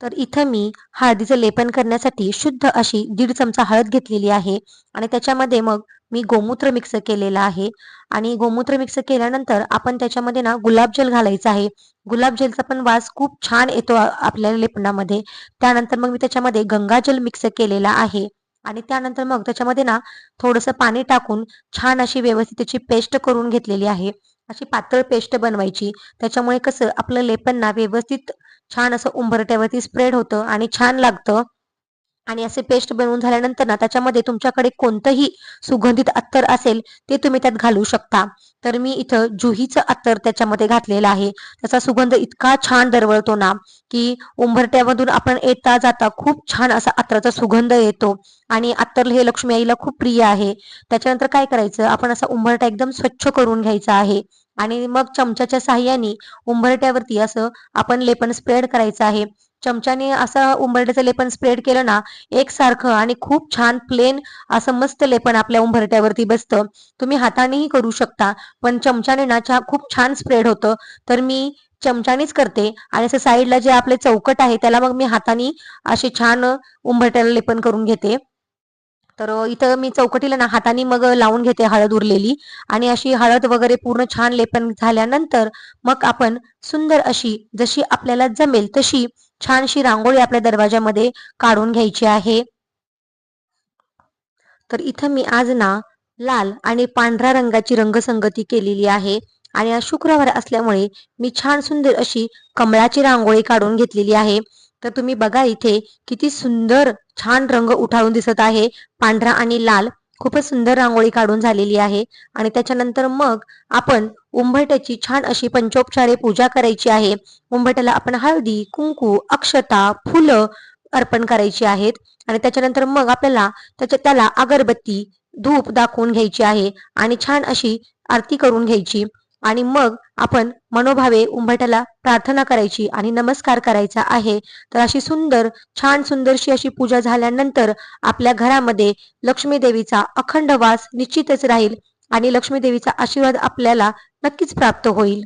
तर इथं मी हळदीचं लेपन करण्यासाठी शुद्ध अशी दीड चमचा हळद घेतलेली आहे. आणि त्याच्यामध्ये मग मी गोमूत्र मिक्स केलेलं आहे. आणि गोमूत्र मिक्स केल्यानंतर आपण त्याच्यामध्ये ना गुलाबजल घालायचं आहे. गुलाबजलचा पण वास खूप छान येतो आपल्या लेपनामध्ये. त्यानंतर मग मी त्याच्यामध्ये गंगाजल मिक्स केलेला आहे. आणि त्यानंतर मग त्याच्यामध्ये ना थोडंसं पाणी टाकून छान अशी व्यवस्थित त्याची पेस्ट करून घेतलेली आहे. अशी पातळ पेस्ट बनवायची. त्याच्यामुळे कसं आपलं लेपन ना व्यवस्थित छान असं उंबरट्यावरती स्प्रेड होतं आणि छान लागतं. आणि असे पेस्ट बनवून झाल्यानंतर ना त्याच्यामध्ये तुमच्याकडे कोणतंही सुगंधित अत्तर असेल ते तुम्ही त्यात घालू शकता. तर मी इथं जुहीचं अत्तर त्याच्यामध्ये घातलेलं आहे. त्याचा सुगंध इतका छान दरवळतो ना की उंबरट्यामधून आपण येता जाता खूप छान असा अत्तराचा सुगंध येतो. आणि अत्तर हे लक्ष्मी आईला खूप प्रिय आहे. त्याच्यानंतर काय करायचं आपण असा उंबरटा एकदम स्वच्छ करून घ्यायचा आहे. आणि मग चमच्याच्या साह्याने उंबरट्यावरती असं आपण लेपन स्प्रेड करायचं आहे. चमच्याने असं उंबरट्याचं लेपन स्प्रेड केलं ना एकसारखं आणि खूप छान प्लेन असं मस्त लेपन आपल्या उंबरट्यावरती बसतं. तुम्ही हातानेही करू शकता पण चमच्याने ना खूप छान स्प्रेड होतं. तर मी चमच्यानेच करते आणि असं साईडला जे आपले चौकट आहे त्याला मग मी हाताने असे छान उंबरट्याला लेपन करून घेते. तर इथं मी चौकटीला ना हाताने मग लावून घेते हळद उरलेली आणि अशी हळद वगैरे पूर्ण छान लेपन झाल्यानंतर मग आपण सुंदर अशी जशी आपल्याला जमेल तशी छानशी रांगोळी आपल्या दरवाजामध्ये काढून घ्यायची आहे. तर इथं मी आज ना लाल आणि पांढऱ्या रंगाची रंगसंगती केलेली आहे आणि आज शुक्रवार असल्यामुळे मी छान सुंदर अशी कमळाची रांगोळी काढून घेतलेली आहे. तर तुम्ही बघा इथे किती सुंदर छान रंग उठाळून दिसत आहे. पांढरा आणि लाल खूपच सुंदर रांगोळी काढून झालेली आहे. आणि त्याच्यानंतर मग आपण उंबरट्याची छान अशी पंचोपचारे पूजा करायची आहे. उंबरट्याला आपण हळदी कुंकू अक्षता फुलं अर्पण करायची आहेत. आणि त्याच्यानंतर मग आपल्याला त्याच्या त्याला अगरबत्ती धूप दाखवून घ्यायची आहे. आणि छान अशी आरती करून घ्यायची. आणि मग आपण मनोभावे उंबरठ्याला प्रार्थना करायची आणि नमस्कार करायचा आहे. तर अशी सुंदर छान सुंदरशी अशी पूजा झाल्यानंतर आपल्या घरामध्ये लक्ष्मी देवीचा अखंड वास निश्चितच राहील आणि लक्ष्मी देवीचा आशीर्वाद आपल्याला नक्कीच प्राप्त होईल.